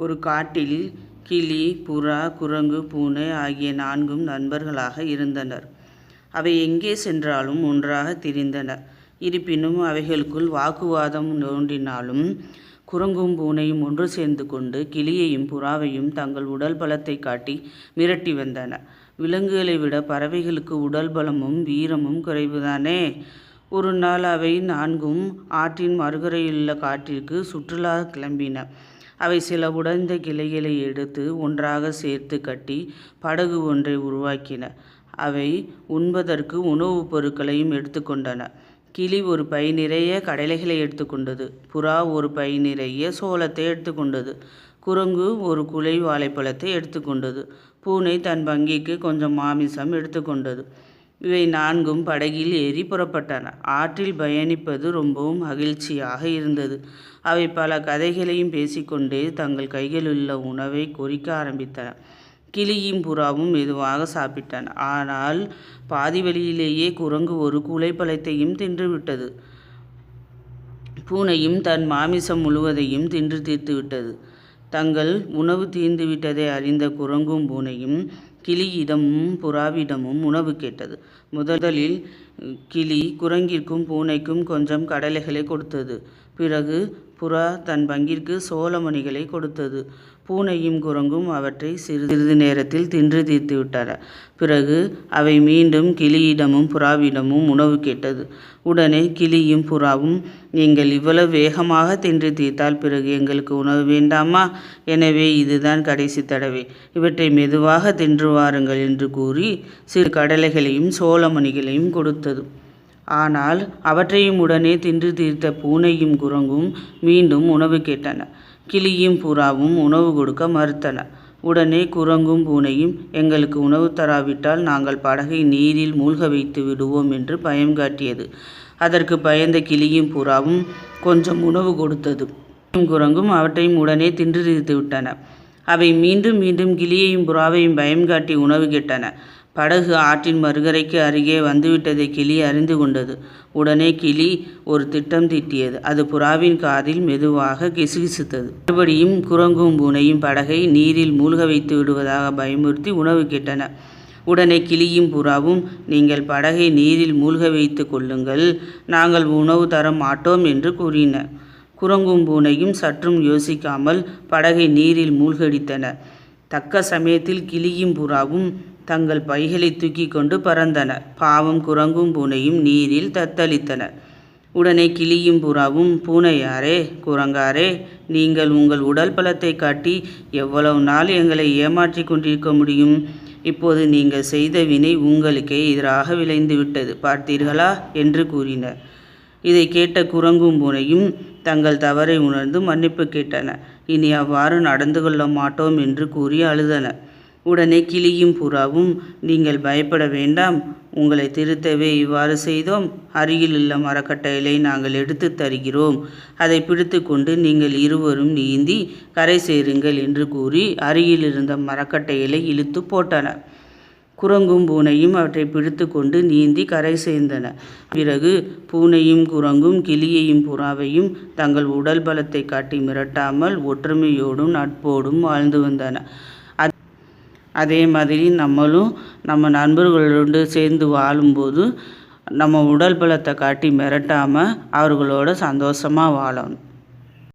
ஒரு காட்டில் கிளி புறா குரங்கு பூனை ஆகிய நான்கும் நண்பர்களாக இருந்தனர். அவை எங்கே சென்றாலும் ஒன்றாக திரிந்தன. இருப்பினும் அவைகளுக்குள் வாக்குவாதம் தோன்றினாலும் குரங்கும் பூனையும் ஒன்று சேர்ந்து கொண்டு கிளியையும் புறாவையும் தங்கள் உடல் பலத்தைக் காட்டி மிரட்டி வந்தன. விலங்குகளை விட பறவைகளுக்கு உடல் பலமும் வீரமும் குறைவுதானே. ஒரு நாள் அவை நான்கும் ஆற்றின் மறுகரையிலுள்ள காட்டிற்கு சுற்றுலா கிளம்பின. அவை சில உடைந்த கிளைகளை எடுத்து ஒன்றாக சேர்த்து கட்டி படகு ஒன்றை உருவாக்கின. அவை உண்பதற்கு உணவுப் பொருட்களையும் எடுத்துக்கொண்டன கிளி ஒரு பை நிறைய கடலைகளை எடுத்துக்கொண்டது புறா ஒரு பை நிறைய சோளத்தை எடுத்துக்கொண்டது குரங்கு ஒரு குலை வாழைப்பழத்தை எடுத்துக்கொண்டது பூனை தன் வங்கிக்கு கொஞ்சம் மாமிசம் எடுத்துக்கொண்டது இவை நான்கும் படகில் ஏறி புறப்பட்டன. ஆற்றில் பயணிப்பது ரொம்பவும் மகிழ்ச்சியாக இருந்தது. அவை பல கதைகளையும் பேசிக்கொண்டே தங்கள் கைகளிலுள்ள உணவை கொறிக்க ஆரம்பித்தன. கிளியும் புறாவும் மெதுவாக சாப்பிட்டன. ஆனால் பாதி வழியிலேயே குரங்கு ஒரு குலைப்பழத்தையும் தின்றுவிட்டது. பூனையும் தன் மாமிசம் முழுவதையும் தின்று தீர்த்துவிட்டது. தங்கள் உணவு தீர்ந்துவிட்டதை அறிந்த குரங்கும் பூனையும் கிளியிடமும் புறாவிடமும் உணவு கேட்டது. முதலில் கிளி குரங்கிற்கும் பூனைக்கும் கொஞ்சம் கடலைகளை கொடுத்தது. பிறகு புறா தன் பங்கிற்கு சோளமணிகளை கொடுத்தது. பூனையும் குரங்கும் அவற்றை சிறிது நேரத்தில் தின்று தீர்த்துவிட்டன. பிறகு அவை மீண்டும் கிளியிடமும் புறாவிடமும் உணவு கேட்டது. உடனே கிளியும் புறாவும் நீங்கள் இவ்வளவு வேகமாக தின்று தீர்த்தால் பிறகு எங்களுக்கு உணவு வேண்டாமா? எனவே இதுதான் கடைசி தடவை. இவற்றை மெதுவாக தின்று வாருங்கள் என்று கூறி சிறு கடலைகளையும் சோள மணிகளையும் கொடுத்தது. ஆனால் அவற்றையும் உடனே தின்று தீர்த்த பூனையும் குரங்கும் மீண்டும் உணவு கேட்டன. கிளியும் புறாவும் உணவு கொடுக்க மறுத்தன. உடனே குரங்கும் பூனையும் எங்களுக்கு உணவு தராவிட்டால் நாங்கள் படகை நீரில் மூழ்க வைத்து விடுவோம் என்று பயம் காட்டியது. அதற்கு பயந்த கிளியும் புறாவும் கொஞ்சம் உணவு கொடுத்தது. குரங்கும் அவற்றையும் உடனே தின்று தீர்த்துவிட்டன. அவை மீண்டும் மீண்டும் கிளியையும் புறாவையும் பயம் காட்டி உணவு கேட்டன. படகு ஆற்றின் மறுகரைக்கு அருகே வந்துவிட்டதை கிளி அறிந்து கொண்டது. உடனே கிளி ஒரு திட்டம் தீட்டியது. அது புறாவின் காதில் மெதுவாக கிசுகிசுத்தது. மறுபடியும் குரங்கும் பூனையும் படகை நீரில் மூழ்க வைத்து விடுவதாக பயமுறுத்தி உணவு கேட்டன. உடனே கிளியும் புறாவும் நீங்கள் படகை நீரில் மூழ்க வைத்து கொள்ளுங்கள் நாங்கள் உணவு தர மாட்டோம் என்று கூறின. குரங்கும் பூனையும் சற்றும் யோசிக்காமல் படகை நீரில் மூழ்கடித்தன. தக்க சமயத்தில் கிளியும் புறாவும் தங்கள் பைகளைத் தூக்கி கொண்டு பறந்தன. பாவம் குரங்கும் பூனையும் நீரில் தத்தளித்தன. உடனே கிளியும் புறாவும் பூனையாரே குரங்காரே நீங்கள் உங்கள் உடல் பலத்தைக் காட்டி எவ்வளவு நாள் எங்களை ஏமாற்றி கொண்டிருக்க முடியும்? இப்போது நீங்கள் செய்த வினை உங்களுக்கே எதிராக விளைந்துவிட்டது பார்த்தீர்களா? என்று கூறின. இதைக் கேட்ட குரங்கும் பூனையும் தங்கள் தவறை உணர்ந்து மன்னிப்புக் கேட்டன. இனி அவ்வாறு நடந்து கொள்ள மாட்டோம் என்று கூறி அழுதன. உடனே கிளியும் புறாவும் நீங்கள் பயப்பட வேண்டாம். உங்களை திருத்தவே இவ்வாறு செய்தோம். அருகில் உள்ள மரக்கட்டைகளை நாங்கள் எடுத்துத் தருகிறோம். அதை பிடித்துக்கொண்டு நீங்கள் இருவரும் நீந்தி கரை சேருங்கள் என்று கூறி அருகில் இருந்த மரக்கட்டைகளை இழுத்துப் போட்டன. குரங்கும் பூனையும் அவற்றை பிடித்து கொண்டு நீந்தி கரை சேர்ந்தன. பிறகு பூனையும் குரங்கும் கிளியையும் புறாவையும் தங்கள் உடல் பலத்தை காட்டி மிரட்டாமல் ஒற்றுமையோடும் நட்போடும் வாழ்ந்து வந்தன. அதே மாதிரி நம்மளும் நம்ம நண்பர்களோடு சேர்ந்து வாழும்போது நம்ம உடல் பலத்தை காட்டி மிரட்டாமல் அவர்களோட சந்தோஷமாக வாழணும்.